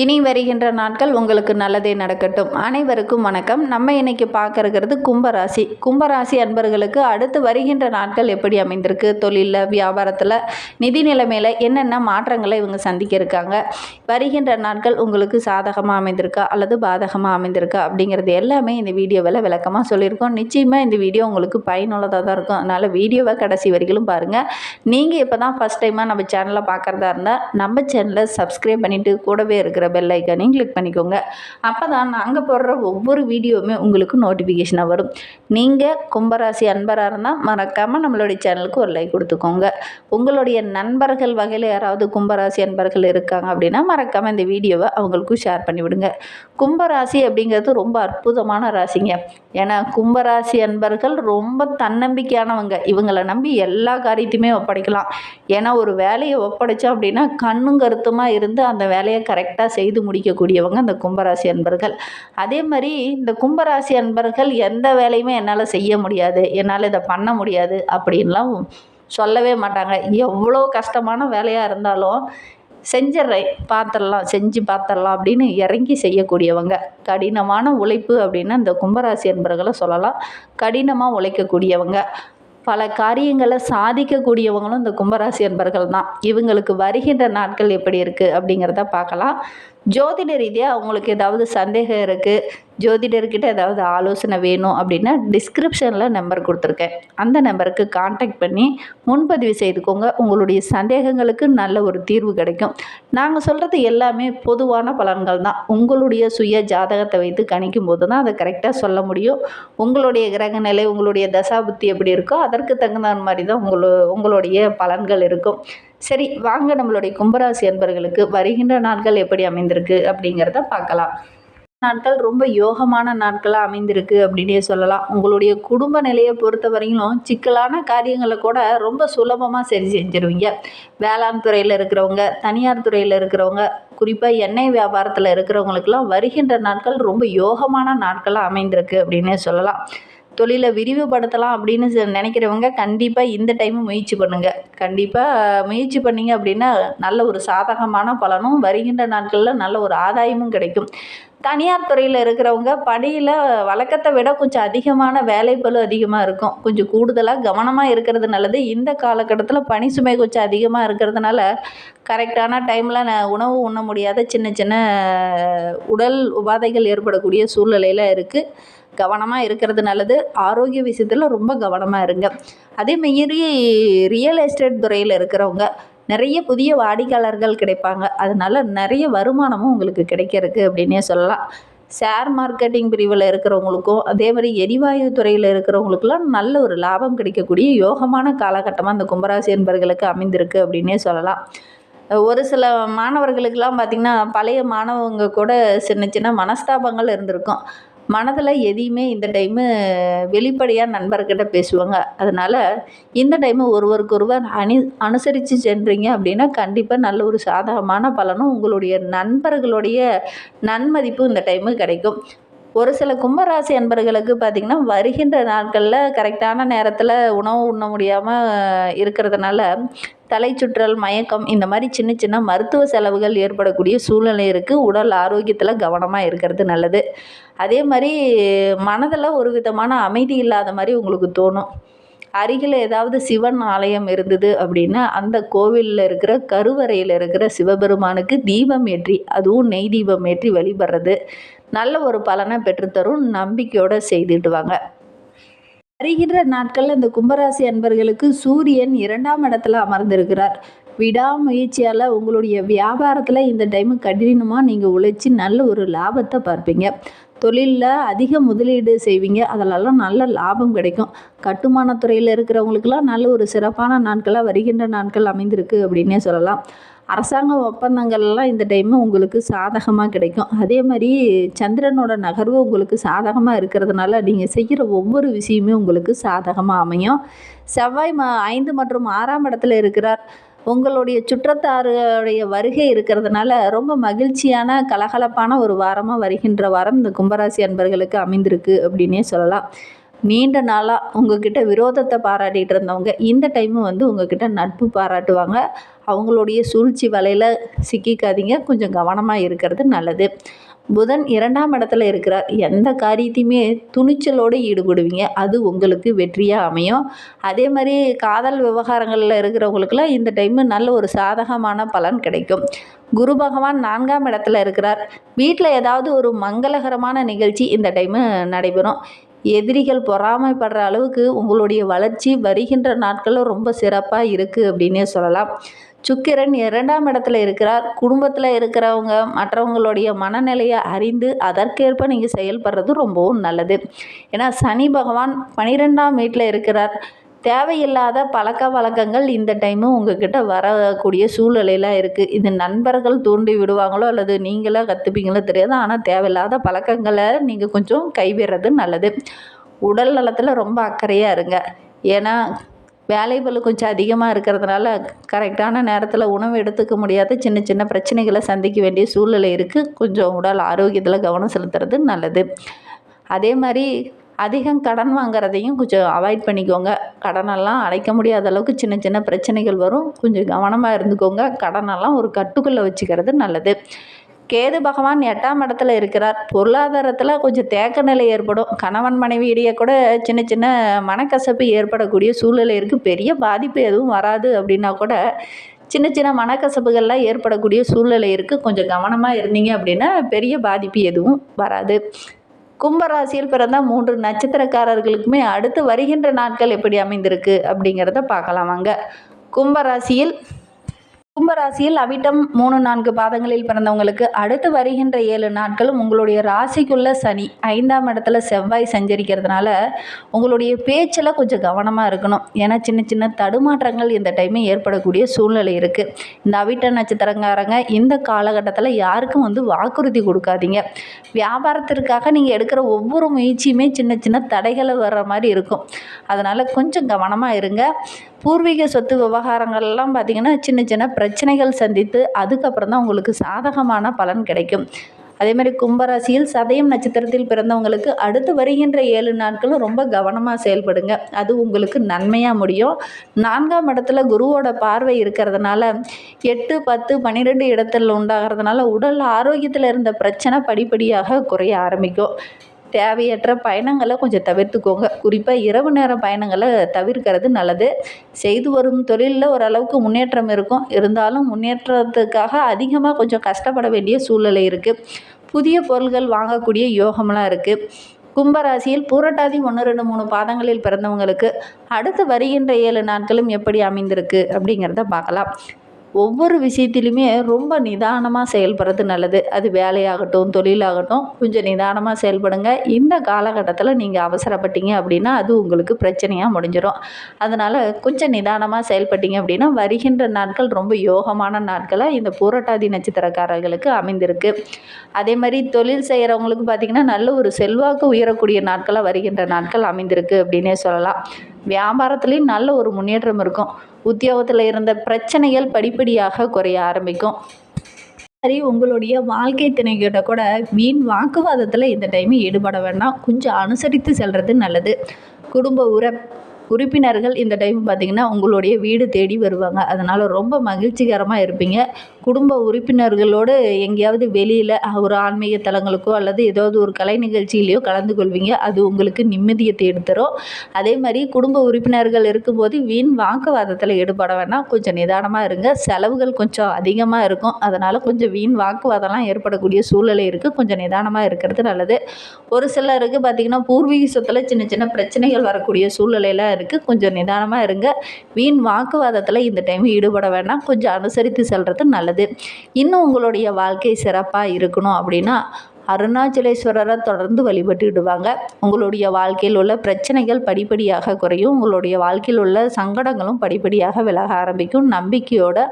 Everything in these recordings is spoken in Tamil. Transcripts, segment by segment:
இனி வருகின்ற நாட்கள் உங்களுக்கு நல்லதே நடக்கட்டும். அனைவருக்கும் வணக்கம். நம்ம இன்னைக்கு பார்க்க இருக்கிறது கும்பராசி. கும்பராசி அன்பர்களுக்கு அடுத்து வருகின்ற நாட்கள் எப்படி அமைந்திருக்கு? தொழிலில் வியாபாரத்தில் நிதி நிலைமையில் என்னென்ன மாற்றங்களை இவங்க சந்திக்க இருக்காங்க வருகின்ற நாட்கள் உங்களுக்கு சாதகமாக அமைந்திருக்கா? அல்லது பாதகமாக அமைந்திருக்கா? அப்படிங்கிறது எல்லாமே இந்த வீடியோவில் விளக்கமாக சொல்லியிருக்கோம். நிச்சயமாக இந்த வீடியோ உங்களுக்கு பயனுள்ளதாக தான் இருக்கும். அதனால் வீடியோவை கடைசி வரைக்கும் பாருங்கள் நீங்கள் இப்போ தான் ஃபஸ்ட் டைமாக நம்ம சேனலை பார்க்குறதா இருந்தால் நம்ம சேனலை சப்ஸ்கிரைப் பண்ணிவிட்டு கூடவே இருக்கிற பெல் ஐக்கானையும் கிளிக் பண்ணிக்கோங்க. அப்போ தான் நாங்கள் போடுற ஒவ்வொரு வீடியோவுமே உங்களுக்கு நோட்டிஃபிகேஷனாக வரும். நீங்கள் கும்பராசி அன்பராக இருந்தால் மறக்காமல் நம்மளுடைய சேனலுக்கு ஒரு லைக் கொடுத்துக்கோங்க. உங்களுடைய நண்பர்கள் வகையில் யாராவது கும்பராசி அன்பர்கள் இருக்காங்க அப்படின்னா மறக்காமல் இந்த வீடியோவை அவங்களுக்கும் ஷேர் பண்ணிவிடுங்க. கும்பராசி அப்படிங்கிறது ரொம்ப அற்புதமான ராசிங்க. ஏன்னா கும்பராசி அன்பர்கள் ரொம்ப தன்னம்பிக்கையானவங்க. இவங்களை நம்பி எல்லா காரியத்தையுமே ஒப்படைக்கலாம். ஏன்னா ஒரு வேலையை ஒப்படைச்சோம் அப்படின்னா கண்ணும் கருத்துமாக இருந்து அந்த வேலையை கரெக்டாக செய்து முடிக்கக்கூடியவங்க இந்த கும்பராசி அன்பர்கள். அதே மாதிரி இந்த கும்பராசி அன்பர்கள் எந்த வேலையுமே என்னால் செய்ய முடியாது. என்னால் இதை பண்ண முடியாது அப்படின்லாம் சொல்லவே மாட்டாங்க. எவ்வளோ கஷ்டமான வேலையாக இருந்தாலும் செஞ்சிட்றேன் பார்த்துடலாம் செஞ்சு பார்த்துடலாம் அப்படின்னு இறங்கி செய்யக்கூடியவங்க. கடினமான உழைப்பு அப்படின்னா இந்த கும்பராசி அன்பர்களை சொல்லலாம். கடினமாக உழைக்கக்கூடியவங்க. பல காரியங்களை சாதிக்கக்கூடியவங்களும் இந்த கும்பராசி அன்பர்கள் தான். இவங்களுக்கு வருகின்ற நாட்கள் எப்படி இருக்குது அப்படிங்கிறத பார்க்கலாம். ஜோதிட ரீதியாக அவங்களுக்கு ஏதாவது சந்தேகம் இருக்குது ஜோதிடர்கிட்ட ஏதாவது ஆலோசனை வேணும் அப்படின்னா டிஸ்கிரிப்ஷனில் நம்பர் கொடுத்துருக்கேன். அந்த நம்பருக்கு காண்டாக்ட் பண்ணி முன்பதிவு செய்துக்கோங்க. உங்களுடைய சந்தேகங்களுக்கு நல்ல ஒரு தீர்வு கிடைக்கும். நாங்கள் சொல்கிறது எல்லாமே பொதுவான பலன்கள் தான். உங்களுடைய சுய ஜாதகத்தை வைத்து கணிக்கும் போது தான் அதை கரெக்டாக சொல்ல முடியும். உங்களுடைய கிரக நிலை உங்களுடைய தசாபுத்தி எப்படி இருக்கோ அதற்கு தகுந்த மாதிரி தான் உங்களோ உங்களுடைய பலன்கள் இருக்கும். சரி வாங்க நம்மளுடைய கும்பராசி அன்பர்களுக்கு வருகின்ற நாட்கள் எப்படி அமைந்திருக்கு அப்படிங்கிறத பார்க்கலாம். நாட்கள் ரொம்ப யோகமான நாட்களாக அமைந்திருக்கு அப்படின்னே சொல்லலாம். உங்களுடைய குடும்ப நிலையை பொறுத்த வரையிலும் சிக்கலான காரியங்களை கூட ரொம்ப சுலபமாக சரி செஞ்சுருவீங்க. வேளாண் துறையில் இருக்கிறவங்க தனியார் துறையில் இருக்கிறவங்க குறிப்பாக எண்ணெய் வியாபாரத்தில் இருக்கிறவங்களுக்கெல்லாம் வருகின்ற நாட்கள் ரொம்ப யோகமான நாட்களாக அமைந்திருக்கு அப்படின்னே சொல்லலாம். தொழிலை விரிவுபடுத்தலாம் அப்படின்னு சொ- நினைக்கிறவங்க கண்டிப்பாக இந்த டைமு முயற்சி பண்ணுங்கள் கண்டிப்பாக முயற்சி பண்ணீங்க அப்படின்னா நல்ல ஒரு சாதகமான பலனும் வருகின்ற நாட்களில் நல்ல ஒரு ஆதாயமும் கிடைக்கும். தனியார் துறையில் இருக்கிறவங்க பணியில் வழக்கத்தை விட கொஞ்சம் அதிகமான வேலைப்பளு அதிகமாக இருக்கும். கொஞ்சம் கூடுதலாக கவனமாக இருக்கிறது நல்லது. இந்த காலகட்டத்தில் பணி சுமை கொஞ்சம் அதிகமாக இருக்கிறதுனால கரெக்டான டைமில் உணவு உண்ண முடியாத சின்ன சின்ன உடல் உபாதைகள் ஏற்படக்கூடிய சூழ்நிலையில் இருக்குது கவனமாக இருக்கிறது நல்லது. ஆரோக்கிய விஷயத்தில் ரொம்ப கவனமாக இருங்க. அதே மாரி ரியல் எஸ்டேட் துறையில் இருக்கிறவங்க நிறைய புதிய வாடிக்கையாளர்கள் கிடைப்பாங்க. அதனால் நிறைய வருமானமும் உங்களுக்கு கிடைக்கிறதுக்கு அப்படின்னே சொல்லலாம். ஷேர் மார்க்கெட்டிங் பிரிவில் இருக்கிறவங்களுக்கும் அதே மாதிரி எரிவாயு துறையில் இருக்கிறவங்களுக்குலாம் நல்ல ஒரு லாபம் கிடைக்கக்கூடிய யோகமான காலகட்டமாக அந்த கும்பராசி என்பர்களுக்கு அமைந்திருக்கு அப்படின்னே சொல்லலாம். ஒரு சில மாணவர்களுக்கெல்லாம் பார்த்திங்கன்னா பழைய மாணவங்க கூட சின்ன சின்ன மனஸ்தாபங்கள் இருந்திருக்கும். மனதில் எதையுமே இந்த டைமு வெளிப்படையாக நண்பர்கிட்ட பேசுவாங்க. அதனால் இந்த டைமு ஒருவருக்கொருவர் அணி அனுசரித்து சென்றீங்க அப்படின்னா கண்டிப்பாக நல்ல ஒரு சாதகமான பலனும் உங்களுடைய நண்பர்களுடைய நன்மதிப்பும் இந்த டைமு கிடைக்கும். ஒரு சில கும்பராசி அன்பர்களுக்கு பார்த்திங்கன்னா வருகின்ற நாட்களில் கரெக்டான நேரத்தில் உணவு உண்ண முடியாமல் இருக்கிறதுனால தலை சுற்றல் மயக்கம் இந்த மாதிரி சின்ன சின்ன மருத்துவ செலவுகள் ஏற்படக்கூடிய சூழ்நிலை இருக்குது உடல் ஆரோக்கியத்தில் கவனமாக இருக்கிறது நல்லது. அதே மாதிரி மனதில் ஒரு விதமான அமைதி இல்லாத மாதிரி உங்களுக்கு தோணும். அருகில் ஏதாவது சிவன் ஆலயம் இருந்தது அப்படின்னா அந்த கோவிலில் இருக்கிற கருவறையில் இருக்கிற சிவபெருமானுக்கு தீபம் ஏற்றி அதுவும் நெய் தீபம் ஏற்றி வழிபடுறது நல்ல ஒரு பலனை பெற்றுத்தரும். நம்பிக்கையோடு செய்துட்டு வாங்க. வருகின்ற நாட்களில் இந்த கும்பராசி அன்பர்களுக்கு சூரியன் இரண்டாம் இடத்துல அமர்ந்திருக்கிறார். விடாமுயற்சியால் உங்களுடைய வியாபாரத்தில் இந்த டைமு கடினமாக நீங்கள் உழைச்சி நல்ல ஒரு லாபத்தை பார்ப்பீங்க. தொழிலில் அதிக முதலீடு செய்வீங்க. அதிலெல்லாம் நல்ல லாபம் கிடைக்கும். கட்டுமானத்துறையில் இருக்கிறவங்களுக்கெல்லாம் நல்ல ஒரு சிறப்பான நாட்களாக வருகின்ற நாட்கள் அமைந்திருக்கு அப்படின்னே சொல்லலாம். அரசாங்க ஒப்பந்தங்கள்லாம் இந்த டைமு உங்களுக்கு சாதகமாக கிடைக்கும். அதே மாதிரி சந்திரனோட நகர்வு உங்களுக்கு சாதகமாக இருக்கிறதுனால நீங்கள் செய்கிற ஒவ்வொரு விஷயமே உங்களுக்கு சாதகமாக அமையும். செவ்வாய் ம ஐந்து மற்றும் ஆறாம் இடத்துல இருக்கிறார். உங்களுடைய சுற்றத்தாருடைய வருகை இருக்கிறதுனால ரொம்ப மகிழ்ச்சியான கலகலப்பான ஒரு வாரமாக வருகின்ற வாரம் இந்த கும்பராசி அன்பர்களுக்கு அமைந்திருக்கு அப்படின்னே சொல்லலாம். நீண்ட நாளாக உங்ககிட்ட விரோதத்தை பாராட்டிகிட்டு இருந்தவங்க இந்த டைமு வந்து உங்ககிட்ட நட்பு பாராட்டுவாங்க. அவங்களுடைய சூழ்ச்சி வலையில் சிக்கிக்காதீங்க. கொஞ்சம் கவனமாக இருக்கிறது நல்லது. புதன் இரண்டாம் இடத்துல இருக்கிறார் எந்த காரியத்தையுமே துணிச்சலோடு ஈடுபடுவீங்க. அது உங்களுக்கு வெற்றியாக அமையும். அதே மாதிரி காதல் விவகாரங்களில் இருக்கிறவங்களுக்குலாம் இந்த டைமு நல்ல ஒரு சாதகமான பலன் கிடைக்கும். குரு பகவான் நான்காம் இடத்துல இருக்கிறார். வீட்டில் ஏதாவது ஒரு மங்களகரமான நிகழ்ச்சி இந்த டைமு நடைபெறும். எதிரிகள் பொறாமைப்படுற அளவுக்கு உங்களுடைய வளர்ச்சி வருகின்ற நாட்களும் ரொம்ப சிறப்பாக இருக்குது அப்படின்னே சொல்லலாம். சுக்கிரன் இரண்டாம் இடத்துல இருக்கிறார். குடும்பத்தில் இருக்கிறவங்க மற்றவங்களுடைய மனநிலையை அறிந்து அதற்கேற்ப நீங்கள் செயல்படுறது ரொம்பவும் நல்லது. ஏன்னா சனி பகவான் பனிரெண்டாம் வீட்டில் இருக்கிறார். தேவையில்லாத பழக்க வழக்கங்கள் இந்த டைமு உங்ககிட்ட வரக்கூடிய சூழ்நிலையெல்லாம் இருக்குது இது நண்பர்கள் தூண்டி விடுவாங்களோ அல்லது நீங்களாக கற்றுப்பீங்களோ தெரியாது. ஆனால் தேவையில்லாத பழக்கங்களை நீங்கள் கொஞ்சம் கைவிடுறது நல்லது. உடல் நலத்தில் ரொம்ப அக்கறையாக இருங்க. ஏன்னா வேலைபளு கொஞ்சம் அதிகமாக இருக்கிறதுனால கரெக்டான நேரத்தில் உணவு எடுத்துக்க முடியாத சின்ன சின்ன பிரச்சனைகளை சந்திக்க வேண்டிய சூழ்நிலை இருக்குது கொஞ்சம் உடல் ஆரோக்கியத்தில் கவனம் செலுத்துறது நல்லது. அதே மாதிரி அதிகம் கடன் வாங்குறதையும் கொஞ்சம் அவாய்ட் பண்ணிக்கோங்க. கடனெல்லாம் அடைக்க முடியாத அளவுக்கு சின்ன சின்ன பிரச்சனைகள் வரும். கொஞ்சம் கவனமாக இருந்துக்கோங்க. கடனெல்லாம் ஒரு கட்டுக்குள்ளே வச்சுக்கிறது நல்லது. கேது பகவான் எட்டாம் இடத்துல இருக்கிறார். பொருளாதாரத்தில் கொஞ்சம் தேக்க நிலை ஏற்படும். கணவன் மனைவி இடையே கூட சின்ன சின்ன மனக்கசப்பு ஏற்படக்கூடிய சூழ்நிலை இருக்குது பெரிய பாதிப்பு எதுவும் வராது அப்படின்னா கூட சின்ன சின்ன மனக்கசப்புகள்லாம் ஏற்படக்கூடிய சூழ்நிலை இருக்குது கொஞ்சம் கவனமாக இருந்தீங்க அப்படின்னா பெரிய பாதிப்பு எதுவும் வராது. கும்பராசியில் பிறந்த மூன்று நட்சத்திரக்காரர்களுக்குமே அடுத்து வருகின்ற நாட்கள் எப்படி அமைந்திருக்கு அப்படிங்கிறத பார்க்கலாம் வாங்க. கும்பராசியில் கும்பராசியில் அவிட்டம் மூணு நான்கு பாதங்களில் பிறந்தவங்களுக்கு அடுத்து வருகின்ற ஏழு நாட்களும் உங்களுடைய ராசிக்குள்ள சனி ஐந்தாம் இடத்துல செவ்வாய் சஞ்சரிக்கிறதுனால உங்களுடைய பேச்சில் கொஞ்சம் கவனமாக இருக்கணும். ஏன்னா சின்ன சின்ன தடுமாற்றங்கள் இந்த டைமே ஏற்படக்கூடிய சூழ்நிலை இருக்குது இந்த அவிட்ட நட்சத்திரங்காரங்க இந்த காலகட்டத்தில் யாருக்கும் வந்து வாக்குறுதி கொடுக்காதீங்க. வியாபாரத்திற்காக நீங்கள் எடுக்கிற ஒவ்வொரு முயற்சியுமே சின்ன சின்ன தடைகளை வர்ற மாதிரி இருக்கும். அதனால் கொஞ்சம் கவனமாக இருங்க. பூர்வீக சொத்து விவகாரங்கள்லாம் பார்த்திங்கன்னா சின்ன சின்ன பிரச்சனைகள் சந்தித்து அதுக்கப்புறம் தான் உங்களுக்கு சாதகமான பலன் கிடைக்கும். அதே மாதிரி கும்பராசியில் சதயம் நட்சத்திரத்தில் பிறந்தவங்களுக்கு அடுத்து வருகின்ற ஏழு நாட்களும் ரொம்ப கவனமாக செயல்படுங்க. அது உங்களுக்கு நன்மையாக முடியும். நான்காம் இடத்துல குருவோட பார்வை இருக்கிறதுனால எட்டு பத்து பன்னிரெண்டு இடத்துல உண்டாகிறதுனால உடல் ஆரோக்கியத்தில் இருந்த பிரச்சனை படிப்படியாக குறைய ஆரம்பிக்கும். தேவையற்ற பயணங்களை கொஞ்சம் தவிர்த்துக்கோங்க. குறிப்பாக இரவு நேர பயணங்களை தவிர்க்கிறது நல்லது. செய்து வரும் தொழிலில் ஓரளவுக்கு முன்னேற்றம் இருக்கும். இருந்தாலும் முன்னேற்றத்துக்காக அதிகமாக கொஞ்சம் கஷ்டப்பட வேண்டிய சூழ்நிலை இருக்குது புதிய பொருள்கள் வாங்கக்கூடிய யோகம்லாம் இருக்குது கும்பராசியில் பூரட்டாதி ஒன்று ரெண்டு மூணு பாதங்களில் பிறந்தவங்களுக்கு அடுத்து வருகின்ற ஏழு நாட்களும் எப்படி அமைந்திருக்கு அப்படிங்கிறத பார்க்கலாம். ஒவ்வொரு விஷயத்திலுமே ரொம்ப நிதானமாக செயல்படுறது நல்லது. அது வேலையாகட்டும் தொழிலாகட்டும் கொஞ்சம் நிதானமாக செயல்படுங்க. இந்த காலகட்டத்தில் நீங்கள் அவசரப்பட்டீங்க அப்படின்னா அது உங்களுக்கு பிரச்சனையாக முடிஞ்சிடும் அதனால் கொஞ்சம் நிதானமாக செயல்பட்டீங்க அப்படின்னா வருகின்ற நாட்கள் ரொம்ப யோகமான நாட்களாக இந்த பூரட்டாதி நட்சத்திரக்காரர்களுக்கு அமைந்திருக்கு. அதே மாதிரி தொழில் செய்கிறவங்களுக்கு பார்த்திங்கன்னா நல்ல ஒரு செல்வாக்கு உயரக்கூடிய நாட்களாக வருகின்ற நாட்கள் அமைந்திருக்கு அப்படின்னே சொல்லலாம். வியாபாரத்துலேயும் நல்ல ஒரு முன்னேற்றம் இருக்கும். உத்தியோகத்தில் இருந்த பிரச்சனைகள் படிப்படியாக குறைய ஆரம்பிக்கும். சரி உங்களுடைய வாழ்க்கை துணைக்கிட்ட கூட வீண் வாக்குவாதத்தில் இந்த டைம் ஈடுபட வேண்டாம். கொஞ்சம் அனுசரித்து செல்வது நல்லது. குடும்ப உற உறுப்பினர்கள் இந்த டைம் பார்த்திங்கன்னா உங்களுடைய வீடு தேடி வருவாங்க. அதனால் ரொம்ப மகிழ்ச்சிகரமாக இருப்பீங்க. குடும்ப உறுப்பினர்களோடு எங்கேயாவது வெளியில் ஒரு ஆன்மீக தலங்களுக்கோ அல்லது ஏதாவது ஒரு கலை நிகழ்ச்சியிலையோ கலந்து கொள்வீங்க. அது உங்களுக்கு நிம்மதியை தேடித்தரும் அதே மாதிரி குடும்ப உறுப்பினர்கள் இருக்கும்போது வீண் வாக்குவாதத்தில் ஈடுபட வேணாம். கொஞ்சம் நிதானமாக இருங்க. செலவுகள் கொஞ்சம் அதிகமாக இருக்கும். அதனால் கொஞ்சம் வீண் வாக்குவாதம்லாம் ஏற்படக்கூடிய சூழ்நிலை இருக்குது கொஞ்சம் நிதானமாக இருக்கிறது நல்லது. ஒரு சிலருக்கு பார்த்திங்கன்னா பூர்வீக சொத்தில் சின்ன சின்ன பிரச்சனைகள் வரக்கூடிய சூழ்நிலையெல்லாம் இருக்குது கொஞ்சம் நிதானமாக இருங்க. வீண் வாக்குவாதத்தில் இந்த டைம் ஈடுபட வேண்டாம் கொஞ்சம் அனுசரித்து செல்கிறது நல்லது. இன்னும் உங்களுடைய வாழ்க்கை சிறப்பாக இருக்கணும் அப்படின்னா அருணாச்சலேஸ்வரரை தொடர்ந்து வழிபட்டுடுவாங்க உங்களுடைய வாழ்க்கையில் உள்ள பிரச்சனைகள் படிப்படியாக குறையும். உங்களுடைய வாழ்க்கையில் உள்ள சங்கடங்களும் படிப்படியாக விலக ஆரம்பிக்கும். நம்பிக்கையோடு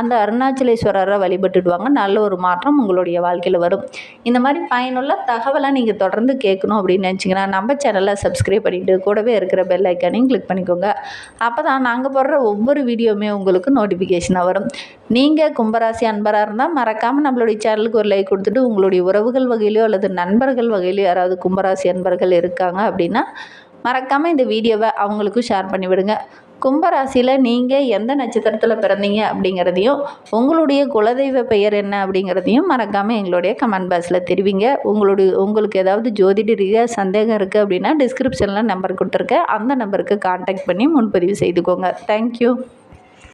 அந்த அருணாச்சலேஸ்வரரை வழிபட்டுடுவாங்க. நல்ல ஒரு மாற்றம் உங்களுடைய வாழ்க்கையில் வரும். இந்த மாதிரி பயனுள்ள தகவலை நீங்கள் தொடர்ந்து கேட்கணும் அப்படின்னு நினச்சிங்கன்னா நம்ம சேனலை சப்ஸ்கிரைப் பண்ணிவிட்டு கூடவே இருக்கிற பெல் ஐக்கானையும் கிளிக் பண்ணிக்கோங்க. அப்போ தான் நாங்கள் போடுற ஒவ்வொரு வீடியோவுமே உங்களுக்கு நோட்டிஃபிகேஷனாக வரும். நீங்கள் கும்பராசி அன்பராக இருந்தால் மறக்காமல் நம்மளுடைய சேனலுக்கு ஒரு லைக் கொடுத்துட்டு உங்களுடைய உறவுகள் வகையிலையோ அல்லது நண்பர்கள் வகையிலையோ யாராவது கும்பராசி அன்பர்கள் இருக்காங்க அப்படின்னா மறக்காமல் இந்த வீடியோவை அவங்களுக்கும் ஷேர் பண்ணிவிடுங்க. கும்பராசியில் நீங்கள் எந்த நட்சத்திரத்தில் பிறந்தீங்க அப்படிங்கிறதையும் உங்களுடைய குலதெய்வ பெயர் என்ன அப்படிங்கிறதையும் மறக்காமல் எங்களுடைய கமெண்ட் பாக்ஸில் தெரிவிங்க. உங்களுடைய உங்களுக்கு ஏதாவது ஜோதிட ரீதியாக சந்தேகம் இருக்குது அப்படின்னா டிஸ்கிரிப்ஷனில் நம்பர் கொடுத்துருக்கேன். அந்த நம்பருக்கு காண்டாக்ட் பண்ணி முன்பதிவு செய்துக்கோங்க. தேங்க்யூ